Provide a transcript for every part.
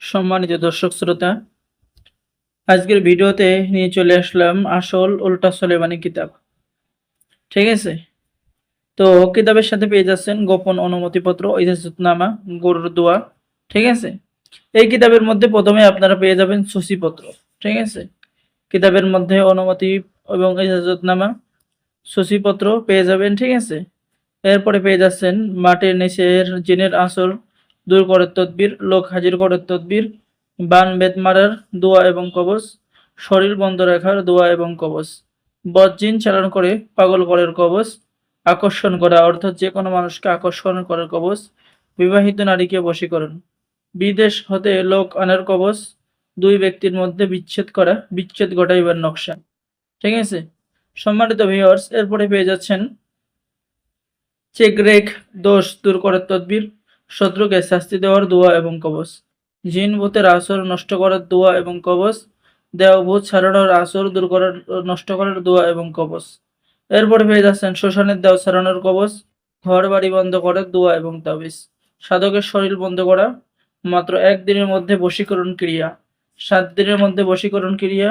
সম্মানিত দর্শক শ্রোতা, আজকের ভিডিওতে নিয়ে চলে আসলাম আসল উল্টা সলেমানি কিতাব। ঠিক আছে? তো কিতাবের সাথে পেয়ে যাচ্ছেন গোপন অনুমতিপত্র, ইজাজতনামা, গরুর দোয়া, ঠিক আছে? এই কিতাবের মধ্যে প্রথমে আপনারা পেয়ে যাবেন সূচিপত্র, ঠিক আছে? কিতাবের মধ্যে অনুমতি এবং ইজাজতনামা, সূচিপত্র পেয়ে যাবেন, ঠিক আছে? এরপরে পেয়ে যাচ্ছেন মাটির নিচের জিনের আসর দূর করার তদবির, লোক হাজির করার তদবির, বান বেদ মারার দোয়া এবং কবচ, শরীর বন্ধ রাখার দোয়া এবং কবচ বজ্জিন চালান করে পাগল করার কবচ, আকর্ষণ করা, অর্থাৎ যে কোনো মানুষকে আকর্ষণ করার কবচ, বিবাহিত নারীকে বশীকরণ বিদেশ হতে লোক আনার কবচ, দুই ব্যক্তির মধ্যে বিচ্ছেদ করা, বিচ্ছেদ ঘটাইবার নকশা। ঠিক আছে? সম্মানিত ভিউয়ার্স এরপরে পেয়ে যাচ্ছেন চেক রেখ দোষ দূর করার তদবির শত্রুকে শাস্তি দেওয়ার দোয়া এবং কবচ। জিন ভূতের আসর নষ্ট করার দোয়া এবং কবচ। দেহ ভূত ছাড়ানোর আসর দূর করার, নষ্ট করার দোয়া এবং কবচ। এরপরে পেয়ে যাচ্ছেন শ্মশানের দেহ ছাড়ানোর কবচ। ঘর বাড়ি বন্ধ করার দোয়া এবং তাবিজ। সাধকের শরীর বন্ধ করা। মাত্র একদিনের মধ্যে বশীকরণ ক্রিয়া। সাত দিনের মধ্যে বশীকরণ ক্রিয়া।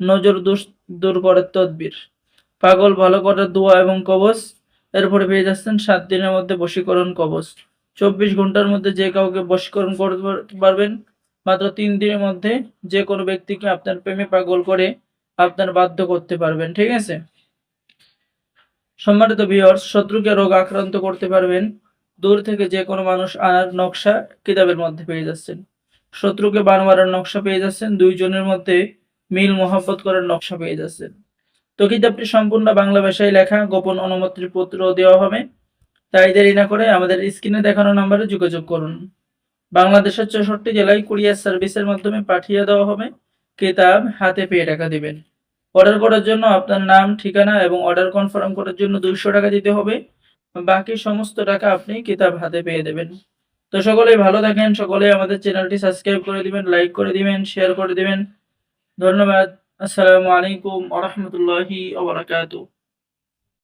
নজর দোষ, দূর করার তদবির। পাগল ভালো করার দোয়া এবং কবচ। এরপরে পেয়ে যাচ্ছেন সাত দিনের মধ্যে বশীকরণ কবচ। চব্বিশ ঘণ্টার মধ্যে যে কাউকে বশীকরণ করতে পারবেন, মাত্র তিন দিনের মধ্যে যে কোনো ব্যক্তিকে আপনার প্রেমে পাগল করে আপনার বাধ্য করতে পারবেন, ঠিক আছে? সম্মানিত ভিউয়ার্স শত্রুকে রোগ আক্রান্ত করতে পারবেন, দূর থেকে যে কোনো মানুষ আনার নকশা কিতাবের মধ্যে পেয়ে যাচ্ছেন। শত্রুকে বান মারার নকশা পেয়ে যাচ্ছেন, দুইজনের মধ্যে মিল মোহাব্বত করার নকশা পেয়ে যাচ্ছেন। তো কিতাবটি সম্পূর্ণ বাংলা ভাষায় লেখা, গোপন অনুমতির পত্র দেওয়া হবে। তাই দেরি না করে আমাদের স্ক্রিনে দেখানো নম্বরে যোগাযোগ করুন। বাংলাদেশের চৌষট্টি জেলায় কুরিয়ার সার্ভিসের মাধ্যমে পাঠিয়ে দেওয়া হবে। কিতাব হাতে পেয়ে টাকা দেবেন। অর্ডার করার জন্য আপনার নাম, ঠিকানা এবং অর্ডার কনফার্ম করার জন্য দুইশো টাকা দিতে হবে। বাকি সমস্ত টাকা আপনি কিতাব হাতে পেয়ে দেবেন। তো সকলেই ভালো থাকেন সকলেই আমাদের চ্যানেলটি সাবস্ক্রাইব করে দিবেন, লাইক করে দিবেন, শেয়ার করে দিবেন। ধন্যবাদ। আসসালামু আলাইকুম আ